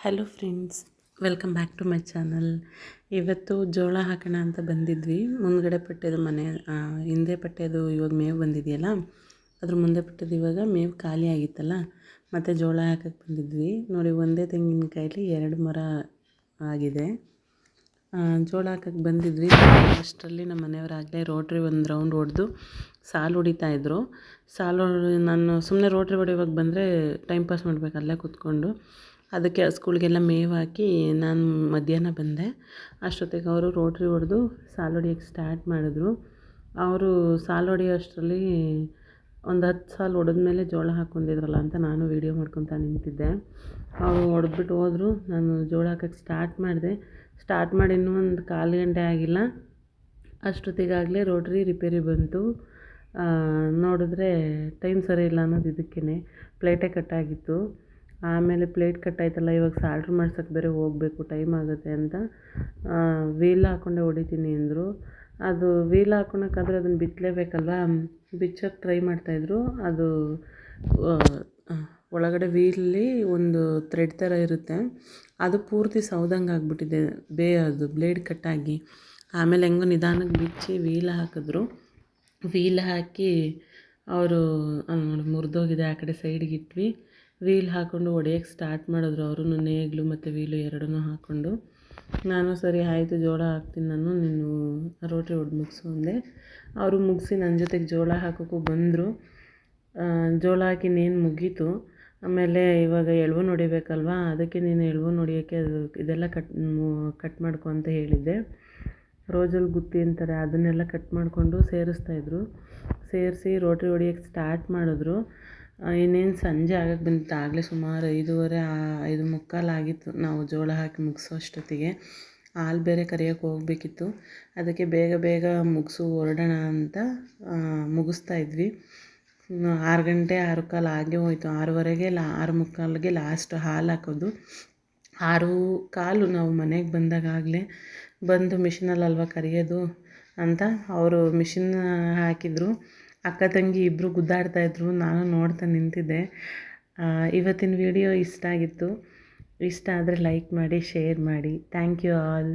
Hello friends welcome back to my channel ಇವತ್ತು ಜೋಳ ಹಾಕೋಣ ಅಂತ ಬಂದಿದ್ವಿ. ಮುಂದ್ಗಡೆ ಪಟ್ಟೆದು ಮನೆ ಹಿಂದೆ ಪಟ್ಟೆದು ಇವಾಗ ಮೇವು ಬಂದಿದೆಯಲ್ಲ? ಅದ್ರ ಮುಂದೆ ಪಟ್ಟೆದು ಇವಾಗ ಮೇವು ಖಾಲಿ ಆಗಿತ್ತಲ್ಲ? ಮತ್ತು ಜೋಳ ಹಾಕಕ್ಕೆ ಬಂದಿದ್ವಿ. ನೋಡಿ, ಒಂದೇ ತೆಂಗಿನಕಾಯಲ್ಲಿ ಎರಡು ಮರ ಆಗಿದೆ. ಜೋಳ ಹಾಕಕ್ಕೆ ಬಂದಿದ್ವಿ. ಅಷ್ಟರಲ್ಲಿ ನಮ್ಮ ಮನೆಯವರಾಗಲೇ ರೋಟ್ರಿ ಒಂದು ರೌಂಡ್ ಹೊಡೆದು ಸಾಲು ಹೊಡಿತಾ ಇದ್ರು. ಸಾಲು ನಾನು ಸುಮ್ಮನೆ ರೋಟ್ರಿ ಹೊಡೆಯುವಾಗ ಬಂದರೆ ಟೈಮ್ ಪಾಸ್ ಮಾಡಬೇಕಲ್ಲೇ ಕೂತ್ಕೊಂಡು. ಅದಕ್ಕೆ ಹಸ್ಗಳಿಗೆಲ್ಲ ಮೇವು ಹಾಕಿ ನಾನು ಮಧ್ಯಾಹ್ನ ಬಂದೆ. ಅಷ್ಟೊತ್ತಿಗೆ ಅವರು ರೋಟ್ರಿ ಹೊಡೆದು ಸಾಲು ಹೊಡಿಯೋಕ್ಕೆ ಸ್ಟಾರ್ಟ್ ಮಾಡಿದ್ರು. ಅವರು ಸಾಲು ಹೊಡೆಯೋ ಅಷ್ಟರಲ್ಲಿ ಒಂದು ಹತ್ತು ಸಾಲು ಹೊಡೆದ್ಮೇಲೆ ಜೋಳ ಹಾಕ್ಕೊಂಡಿದ್ರಲ್ಲ ಅಂತ ನಾನು ವೀಡಿಯೋ ಮಾಡ್ಕೊತಾ ನಿಂತಿದ್ದೆ. ಅವರು ಹೊಡೆದ್ಬಿಟ್ಟು ಹೋದರು. ನಾನು ಜೋಳ ಹಾಕೋಕ್ಕೆ ಸ್ಟಾರ್ಟ್ ಮಾಡಿದೆ. ಸ್ಟಾರ್ಟ್ ಮಾಡಿ ಇನ್ನೂ ಒಂದು ಕಾಲು ಗಂಟೆ ಆಗಿಲ್ಲ. ಅಷ್ಟೊತ್ತಿಗಾಗಲೇ ರೋಟ್ರಿ ರಿಪೇರಿ ಬಂತು. ನೋಡಿದ್ರೆ ಟೈಮ್ ಸರಿ ಇಲ್ಲ ಅನ್ನೋದು ಇದಕ್ಕೇ ಪ್ಲೇಟೇ ಕಟ್ಟಾಗಿತ್ತು ಆಮೇಲೆ ಪ್ಲೇಟ್ ಕಟ್ಟಾಯ್ತಲ್ಲ, ಇವಾಗ ಸಾಲ್ಡ್ರ್ ಮಾಡ್ಸೋಕ್ಕೆ ಬೇರೆ ಹೋಗಬೇಕು, ಟೈಮ್ ಆಗುತ್ತೆ ಅಂತ. ವೀಲ್ ಹಾಕ್ಕೊಂಡೆ ಹೊಡಿತೀನಿ ಅಂದರು. ಅದು ವೀಲ್ ಹಾಕ್ಕೊಳಕ್ಕಾದ್ರೆ ಅದನ್ನು ಬಿತ್ತಲೇಬೇಕಲ್ವ ಬಿಚ್ಚಕ್ಕೆ ಟ್ರೈ ಮಾಡ್ತಾಯಿದ್ರು. ಅದು ಒಳಗಡೆ ವೀಲಲ್ಲಿ ಒಂದು ಥ್ರೆಡ್ ಥರ ಇರುತ್ತೆ. ಅದು ಪೂರ್ತಿ ಸೌದಂಗೆ ಆಗಿಬಿಟ್ಟಿದೆ, ಬೇ ಅದು ಬ್ಲೇಡ್ ಕಟ್ಟಾಗಿ ಆಮೇಲೆ ಹೆಂಗೋ ನಿಧಾನಕ್ಕೆ ಬಿಚ್ಚಿ ವೀಲ್ ಹಾಕಿದ್ರು. ವೀಲ್ ಹಾಕಿ ಅವರು ಮುರಿದೋಗಿದೆ ಆ ಕಡೆ ಸೈಡಿಗೆ ಇಟ್ವಿ. ವೀಲ್ ಹಾಕ್ಕೊಂಡು ಹೊಡೆಯೋಕ್ಕೆ ಸ್ಟಾರ್ಟ್ ಮಾಡಿದ್ರು ಅವರು ನೇಗ್ಲು ಮತ್ತು ವೀಲು ಎರಡನ್ನೂ ಹಾಕ್ಕೊಂಡು ನಾನು ಸರಿ ಆಯಿತು, ಜೋಳ ಹಾಕ್ತೀನಿ ನಾನು, ನೀನು ರೋಟ್ರಿ ಹೊಡೆದು ಮುಗಿಸು ಅಂದೆ. ಅವರು ಮುಗಿಸಿ ನನ್ನ ಜೊತೆಗೆ ಜೋಳ ಹಾಕೋಕ್ಕೂ ಬಂದರು. ಜೋಳ ಹಾಕಿ ನೇನು ಮುಗೀತು. ಆಮೇಲೆ ಇವಾಗ ಎಳ್ವು ನೋಡಿಬೇಕಲ್ವಾ, ಅದಕ್ಕೆ ನೀನು ಎಳ್ವು ನೋಡಿಯೋಕ್ಕೆ ಅದು, ಇದೆಲ್ಲ ಕಟ್ ಕಟ್ ಮಾಡ್ಕೊ ಅಂತ ಹೇಳಿದ್ದೆ. ರೋಜಲ್ಲಿ ಗುತ್ತಿ ಅಂತಾರೆ, ಅದನ್ನೆಲ್ಲ ಕಟ್ ಮಾಡಿಕೊಂಡು ಸೇರಿಸ್ತಾಯಿದ್ರು ಸೇರಿಸಿ ರೋಟ್ರಿ ಹೊಡಿಯೋಕ್ಕೆ ಸ್ಟಾರ್ಟ್ ಮಾಡಿದ್ರು. ಇನ್ನೇನು ಸಂಜೆ ಆಗಕ್ಕೆ ಬಂದಿತ್ತು, ಆಗಲೇ ಸುಮಾರು ಐದೂವರೆ ಐದು ಮುಕ್ಕಾಲು ಆಗಿತ್ತು ನಾವು ಜೋಳ ಹಾಕಿ ಮುಗಿಸೋ ಅಷ್ಟೊತ್ತಿಗೆ. ಹಾಲು ಬೇರೆ ಕರಿಯೋಕ್ಕೆ ಹೋಗಬೇಕಿತ್ತು. ಅದಕ್ಕೆ ಬೇಗ ಬೇಗ ಮುಗಿಸು, ಹೊರಡೋಣ ಅಂತ ಮುಗಿಸ್ತಾ ಇದ್ವಿ. ಆರು ಗಂಟೆ ಆರು ಕಾಲು ಆಗೇ ಹೋಯಿತು. ಆರೂವರೆಗೆ ಲಾ, ಆರು ಮುಕ್ಕಾಲಿಗೆ ಲಾಸ್ಟ್ ಹಾಲು ಹಾಕೋದು. ಆರು ಕಾಲು ನಾವು ಮನೆಗೆ ಬಂದಾಗಲೇ ಬಂದು ಮಿಷಿನಲ್ಲಿ ಅಲ್ವಾ ಕರಿಯೋದು ಅಂತ ಅವರು ಮಿಷಿನ್ ಹಾಕಿದರು. ಅಕ್ಕ ತಂಗಿ ಇಬ್ಬರು ಗುದ್ದಾಡ್ತಾಯಿದ್ರು ನಾನು ನೋಡ್ತಾ ನಿಂತಿದ್ದೆ. ಇವತ್ತಿನ ವಿಡಿಯೋ ಇಷ್ಟ ಆಗಿತ್ತು. ಇಷ್ಟ ಆದರೆ ಲೈಕ್ ಮಾಡಿ ಶೇರ್ ಮಾಡಿ. Thank you all